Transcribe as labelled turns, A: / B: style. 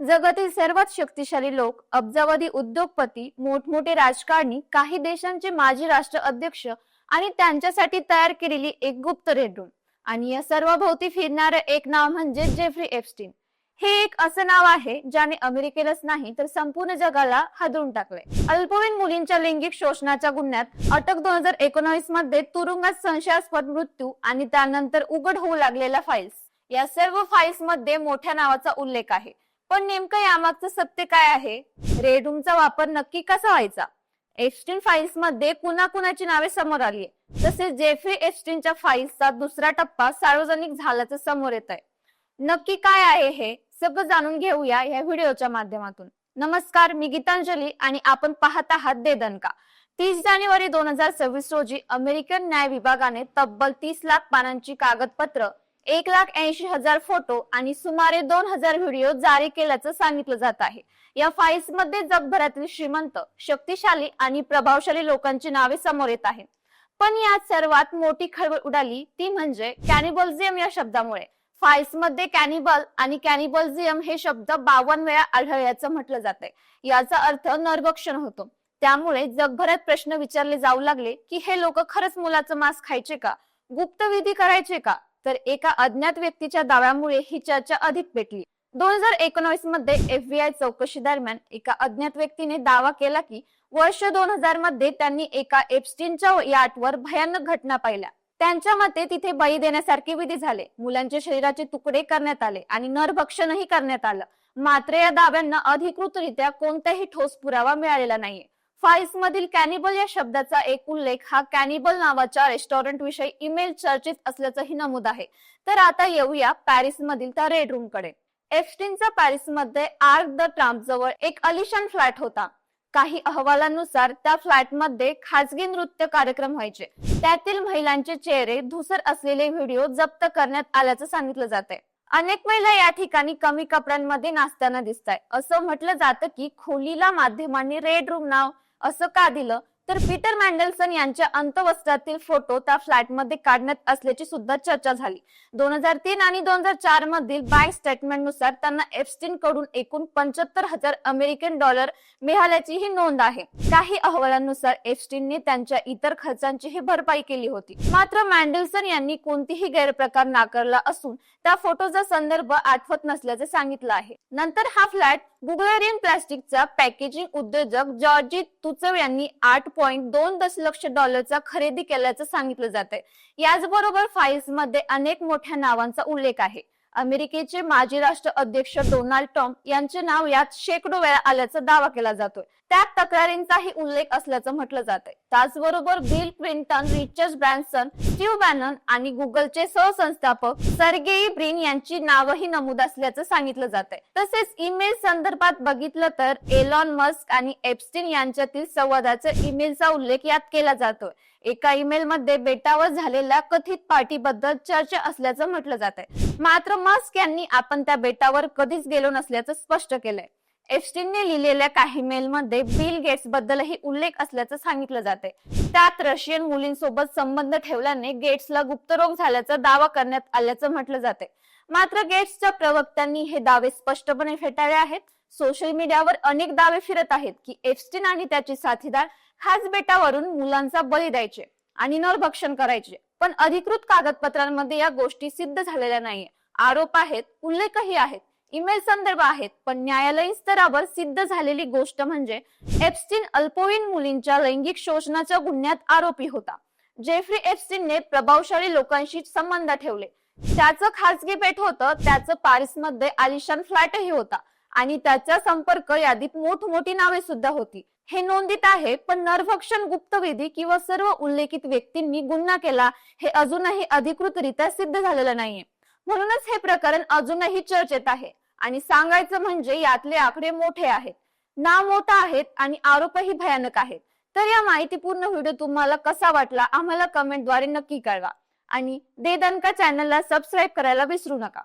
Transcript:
A: जगातील सर्वात शक्तिशाली लोक अब्जावधी उद्योगपती मोठमोठे राजकारणी काही देशांचे माजी राष्ट्र अध्यक्ष आणि त्यांच्यासाठी तयार केलेली एक गुप्त रेडरूम आणि या सर्व भोवती फिरणारं एक नाव म्हणजे जेफ्री एप्स्टीन. हे एक असं नाव आहे ज्याने अमेरिकेलाच नाही तर संपूर्ण जगाला हादरून टाकले अल्पवयीन मुलींच्या लैंगिक शोषणाच्या गुन्ह्यात अटक दोन हजार एकोणावीसमध्ये तुरुंगात संशयास्पद मृत्यू आणि त्यानंतर उघड होऊ लागलेल्या फाईल्स या सर्व फाईल्समध्ये मोठ्या नावाचा उल्लेख आहे. पण नेमकं यामागचं सत्य काय आहे? रेड रूमचा वापर नक्की कसा व्हायचा? एप्स्टीन फाईल्समध्ये कुणा कुणाची नावे समोर आली तसेच जेफ्री एप्स्टीनच्या फाईल्सचा दुसरा टप्पा सार्वजनिक झाल्याचं समोर येत आहे नक्की काय आहे हे सगळं जाणून घेऊया या व्हिडिओच्या माध्यमातून. नमस्कार मी गीतांजली आणि आपण पाहत आहात देदनका. तीस जानेवारी दोन हजार सव्वीस रोजी अमेरिकन न्याय विभागाने तब्बल तीस लाख पानांची कागदपत्र एक लाख ऐंशी हजार फोटो आणि सुमारे दोन हजार व्हिडिओ जारी केल्याचं सांगितलं जात आहे. या फाईल्समध्ये जगभरातील श्रीमंत शक्तिशाली आणि प्रभावशाली लोकांची नावे समोर येत आहेत. पण यात सर्वात मोठी खळबळ उडाली ती म्हणजे कॅनिबॉल्झियम या शब्दामुळे. फाईल्समध्ये कॅनिबल आणि कॅनिबॉल्झियम हे शब्द बावन्न वेळा आढळल्याचं म्हटलं जातंय. याचा अर्थ नरभक्षण होतो. त्यामुळे जगभरात प्रश्न विचारले जाऊ लागले की हे लोक खरंच मुलाचं मांस खायचे का? गुप्तविधी करायचे का? तर एका अज्ञात व्यक्तीच्या दाव्यामुळे ही चर्चा अधिक पेटली. दोन हजार एकोणावीसमध्ये एफबीआय चौकशी दरम्यान एका अज्ञात व्यक्तीने दावा केला की वर्ष दोन हजारमध्ये त्यांनी एका एप्स्टीनच्या याटवर भयानक घटना पाहिल्या. त्यांच्या मते तिथे बळी देण्यासारखे विधी झाले. मुलांचे शरीराचे तुकडे करण्यात आले आणि नरभक्षणही करण्यात आलं. मात्र या दाव्यांना अधिकृतरित्या कोणताही ठोस पुरावा मिळालेला नाहीये. फाईल्स मधील कॅनिबल या शब्दाचा एक उल्लेख हा कॅनिबल नावाच्या रेस्टॉरंट विषयी ईमेल चर्चेत असल्याचंही नमूद आहे. तर आता येऊया पॅरिस मधील त्या रेड रूमकडे. एफस्टीनचा पॅरिसमध्ये आर्क द ट्राम्प जवळ एक अलिशान फ्लॅट होता. काही अहवालानुसार त्या फ्लॅटमध्ये खासगी नृत्य कार्यक्रम व्हायचे. त्यातील महिलांचे चेहरे धुसर असलेले व्हिडिओ जप्त करण्यात आल्याचं सांगितलं जाते अनेक महिला या ठिकाणी कमी कपड्यांमध्ये नाचताना दिसत आहे असं म्हटलं जातं की खोलीला माध्यमांनी रेड रूम नाव असं का दिलं? तर पीटर मॅन्डलसन यांच्या अंतवस्त्रातील फोटो त्या फ्लॅटमध्ये काढण्यात असल्याची सुद्धा चर्चा झाली. दोन हजार तीन आणि दोन हजार चार मधील बँक स्टेटमेंटनुसार त्यांना एफस्टीन कडून एकूण पंच्याहत्तर हजार अमेरिकन डॉलर मिळाल्याची ही नोंद आहे. काही अहवालांनुसार एफस्टीनने त्यांच्या इतर खर्चांचीही भरपाई केली होती. मात्र मॅन्डलसन यांनी कोणतीही गैरप्रकार नाकारला असून त्या फोटोचा संदर्भ आठवत नसल्याचे सांगितलं आहे. नंतर हा फ्लॅट बुगलेरियन प्लास्टिकचा पॅकेजिंग उद्योजक जॉर्जी तुचव यांनी आठ पॉईंट दोन दशलक्ष डॉलरचा खरेदी केल्याचं सांगितलं जात आहे याचबरोबर फाईल्समध्ये अनेक मोठ्या नावांचा उल्लेख आहे. अमेरिकेचे माजी राष्ट्र अध्यक्ष डोनाल्ड ट्रम्प यांचे नाव यात शेकडो वेळा आल्याचा दावा केला जातोय. त्या तक्रारींचाही उल्लेख असल्याचं म्हटलं जात आहे त्याचबरोबर Bill Clinton Richard Branson Steve Bannon आणि गुगलचे सहसंस्थापक सर्गेई ब्रिन यांची नावही नमूद असल्याचं सांगितलं जात आहे तसेच ईमेल संदर्भात बघितलं तर एलॉन मस्क आणि एप्स्टिन यांच्यातील संवादाचा ईमेलचा उल्लेख यात केला जातोय. एका ईमेल मध्ये बेटावर झालेल्या कथित पार्टीबद्दल चर्चा असल्याचं म्हटलं जात आहे मात्र मस्क यांनी आपण त्या बेटावर कधीच गेलो नसल्याचं स्पष्ट केलंय. एफस्टीनने लिहिलेल्या काही मेलमध्ये बिल गेट्स बद्दलही उल्लेख असल्याचं सांगितलं जाते त्यात रशियन मुलींसोबत संबंध ठेवल्याने गेट्सला गुप्तरोग झाल्याचा दावा करण्यात आल्याचं म्हटलं जाते मात्र गेट्सच्या प्रवक्त्यांनी हे दावे स्पष्टपणे फेटाळले आहेत. सोशल मीडियावर अनेक दावे फिरत आहेत की एफस्टीन आणि त्याचे साथीदार खास बेटावरून मुलांचा बळी द्यायचे आणि नरभक्षण करायचे. पण अधिकृत कागदपत्रांमध्ये या गोष्टी सिद्ध झालेल्या नाहीये आरोप आहेत उल्लेखही आहेत. ईमेल संदर्भ आहेत पण न्यायालयीन स्तरावर सिद्ध झालेली गोष्ट म्हणजे एप्स्टीन अल्पवयीन मुलींच्या लैंगिक शोषणाच्या गुन्ह्यात आरोपी होता. जेफ्री एप्स्टीनने प्रभावशाली लोकांशी संबंध ठेवले. त्याचं खासगी पेट होतं त्याचं पॅरिसमध्ये आलिशान फ्लॅटही होता आणि त्याच्या संपर्क यादीत मोठमोठी नावे सुद्धा होती. हे नोंदीत आहे पण नरभक्षण गुप्तविधी किंवा सर्व उल्लेखित व्यक्तींनी गुन्हा केला हे अजूनही अधिकृतरित्या सिद्ध झालेलं नाहीये. म्हणूनच हे प्रकरण अजूनही चर्चेत आहे. आणि सांगायचं म्हणजे यातले आकडे मोठे आहेत. नाव मोठा आहेत आणि आरोपही भयानक आहेत. तर या माहितीपूर्ण व्हिडिओ तुम्हाला कसा वाटला आम्हाला कमेंटद्वारे नक्की कळवा. आणि दे दणका चॅनलला सबस्क्राईब करायला विसरू नका.